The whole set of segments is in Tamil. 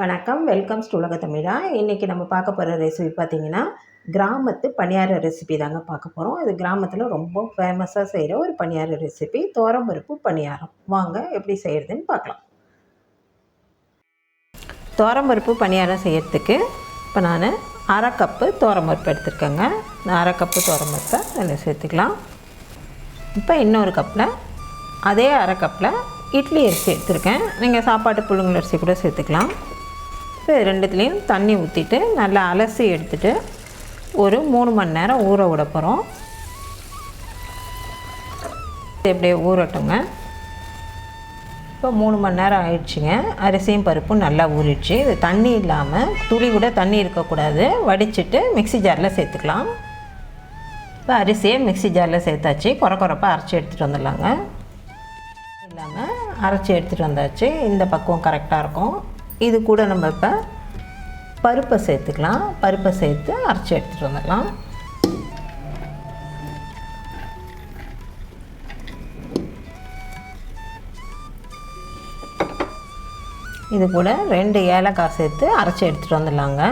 வணக்கம். வெல்கம் டு உலக தமிழா? இன்றைக்கி நம்ம பார்க்க போகிற ரெசிபி பார்த்திங்கன்னா கிராமத்து பணியார ரெசிபி தாங்க பார்க்க போகிறோம் இது கிராமத்தில் ரொம்ப ஃபேமஸாக செய்கிற ஒரு பணியார ரெசிபி தோரம்பருப்பு பணியாரம். வாங்க எப்படி செய்கிறதுன்னு பார்க்கலாம். தோரம்பருப்பு பணியாரம் செய்கிறதுக்கு இப்போ நான் அரை கப்பு தோரம்பருப்பு எடுத்துருக்கேங்க. அரை கப்பு தோரம்பருப்பை அதில் சேர்த்துக்கலாம். இப்போ இன்னொரு கப்பில் அதே அரை கப்பில் இட்லி அரிசி எடுத்திருக்கேன். நீங்கள் சாப்பாட்டு புழுங்கல் அரிசி கூட சேர்த்துக்கலாம். இப்போ இது ரெண்டுத்துலேயும் தண்ணி ஊற்றிட்டு நல்லா அலசி எடுத்துட்டு ஒரு மூணு மணி நேரம் ஊற விட போகிறோம் இப்படியே ஊறட்டுங்க. இப்போ மூணு மணி நேரம் ஆயிடுச்சுங்க. அரிசியும் பருப்பும் நல்லா ஊறிடுச்சு. இது தண்ணி இல்லாமல் துளி கூட தண்ணி இருக்கக்கூடாது. வடிச்சிட்டு மிக்ஸி ஜாரில் சேர்த்துக்கலாம். இப்போ அரிசியை மிக்ஸி ஜாரில் சேர்த்தாச்சு. குறை குறைப்பாக அரைச்சி எடுத்துகிட்டு வந்துடலாங்க. இல்லாமல் அரைச்சி எடுத்துகிட்டு வந்தாச்சு. இந்த பக்குவம் கரெக்டாக இருக்கும். இது கூட நம்ம இப்போ பருப்பை சேர்த்துக்கலாம். பருப்பை சேர்த்து அரைச்சி எடுத்துகிட்டு வந்துடலாம். இது கூட ரெண்டு ஏலக்காய் சேர்த்து அரைச்சி எடுத்துகிட்டு வந்துடலாங்க.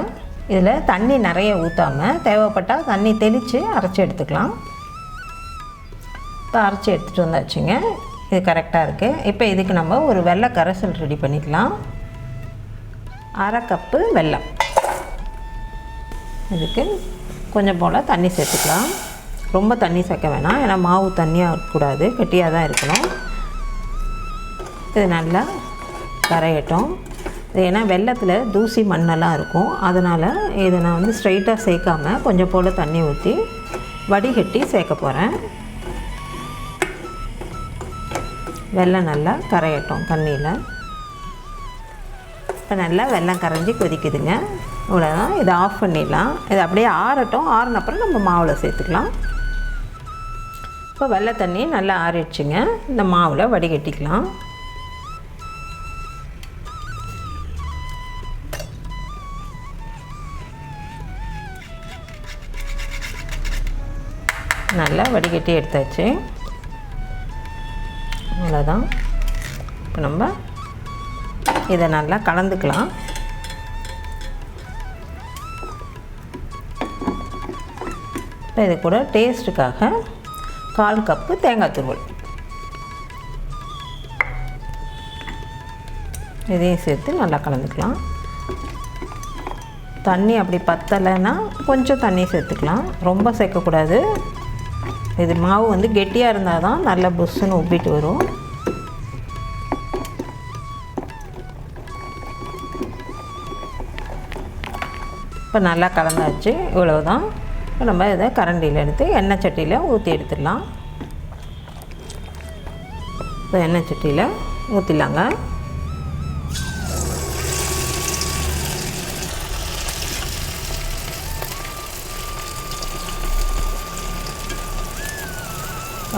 இதில் தண்ணி நிறைய ஊற்றாமல் தேவைப்பட்டால் தண்ணி தெளித்து அரைச்சி எடுத்துக்கலாம். இப்போ அரைச்சி எடுத்துகிட்டு வந்தாச்சுங்க. இது கரெக்டாக இருக்குது இப்போ இதுக்கு நம்ம ஒரு வெள்ளை கரைசல் ரெடி பண்ணிக்கலாம். அரை கப்பு வெல்லம். இதுக்கு கொஞ்சம் போல் தண்ணி சேர்த்துக்கலாம். ரொம்ப தண்ணி சேர்க்க வேணாம். ஏன்னா மாவு தண்ணியாக இருக்கக்கூடாது. கெட்டியாக தான் இருக்கணும். இது நல்லா கரையட்டும். இது ஏன்னா வெள்ளத்தில் தூசி மண்ணெல்லாம் இருக்கும். அதனால் இதை நான் வந்து ஸ்ட்ரைட்டாக சேர்க்காம கொஞ்சம் போல் தண்ணி ஊற்றி வடிகட்டி சேர்க்க போகிறேன் வெள்ளம் நல்லா கரையட்டும் தண்ணியில். இப்போ நல்லா வெள்ளம் கரைஞ்சி கொதிக்குதுங்க. இவ்வளோதான் இதை ஆஃப் பண்ணிடலாம். இது அப்படியே ஆறட்டும். ஆறினப்புறம் நம்ம மாவில் சேர்த்துக்கலாம். இப்போ வெள்ளை தண்ணி நல்லா ஆறிடுச்சுங்க. இந்த மாவில் வடிகட்டிக்கலாம். நல்லா வடிகட்டி எடுத்தாச்சு. அவ்வளோதான் இப்போ நம்ம இதை நல்லா கலந்துக்கலாம். இப்போ இது கூட டேஸ்ட்டுக்காக கால் கப்பு தேங்காய் துருவல். இதையும் சேர்த்து நல்லா கலந்துக்கலாம். தண்ணி அப்படி பத்தலைன்னா கொஞ்சம் தண்ணி சேர்த்துக்கலாம். ரொம்ப சேர்க்கக்கூடாது. இது மாவு வந்து கெட்டியாக இருந்தால் தான் நல்லா புஷ்ஷுன்னு உப்பிட்டு வரும். இப்போ நல்லா கலந்தாச்சு இவ்வளவுதான். இப்போ நம்ம இதை கரண்டியில் எடுத்து எண்ணெய் சட்டியில் ஊற்றி எடுத்துடலாம். இப்போ எண்ணெய் சட்டியில் ஊற்றிடலாங்க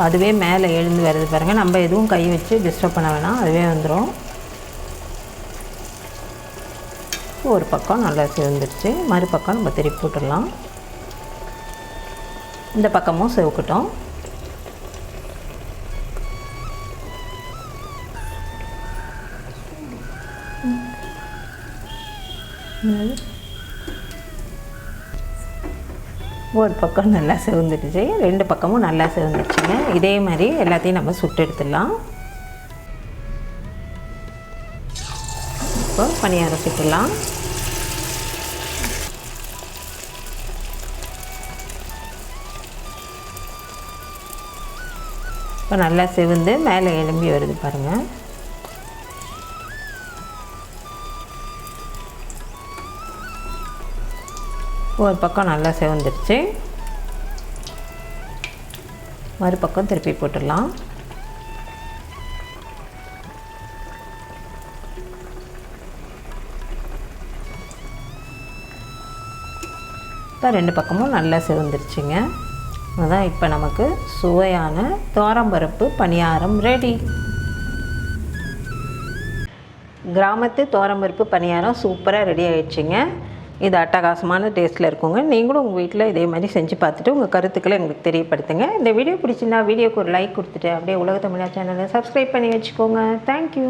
அதுவே மேலே எழுந்து வருது பாருங்கள் நம்ம எதுவும் கை வச்சு டிஸ்டர்ப் பண்ண வேணாம். அதுவே வந்துடும் ஒரு பக்கம் நல்லா சிவந்துருச்சு. மறுபக்கம் நம்ம திருப்பி போட்டுடலாம். இந்த பக்கமும் சிவக்கட்டும். ஒரு பக்கம் நல்லா சிவந்துடுச்சு ரெண்டு பக்கமும் நல்லா சிவந்துடுச்சுங்க இதே மாதிரி எல்லாத்தையும் நம்ம சுட்டு எடுத்துடலாம். இப்போ பணியாரம் சுட்டுடலாம் இப்போ நல்லா செவந்து மேலே எலும்பி வருது பாருங்கள் ஒரு பக்கம் நல்லா செவந்துருச்சு. மறுபக்கம் திருப்பி போட்டுடலாம். இப்போ ரெண்டு பக்கமும் நல்லா சிவந்துருச்சுங்க. அதான் இப்போ நமக்கு சுவையான தோரம்பருப்பு பணியாரம் ரெடி கிராமத்து தோரம்பருப்பு பணியாரம் சூப்பராக ரெடி ஆயிடுச்சுங்க. இது அட்டகாசமான டேஸ்ட்டில் இருக்குங்க. நீங்களும் உங்கள் வீட்டில் இதே மாதிரி செஞ்சு பார்த்துட்டு உங்கள் கருத்துக்களை எங்களுக்கு தெரியப்படுத்துங்க. இந்த வீடியோ பிடிச்சிருந்தா வீடியோக்கு ஒரு லைக் கொடுத்துட்டு அப்படியே உலக தமிழா சேனலை சப்ஸ்கிரைப் பண்ணி வச்சுக்கோங்க. தேங்க்யூ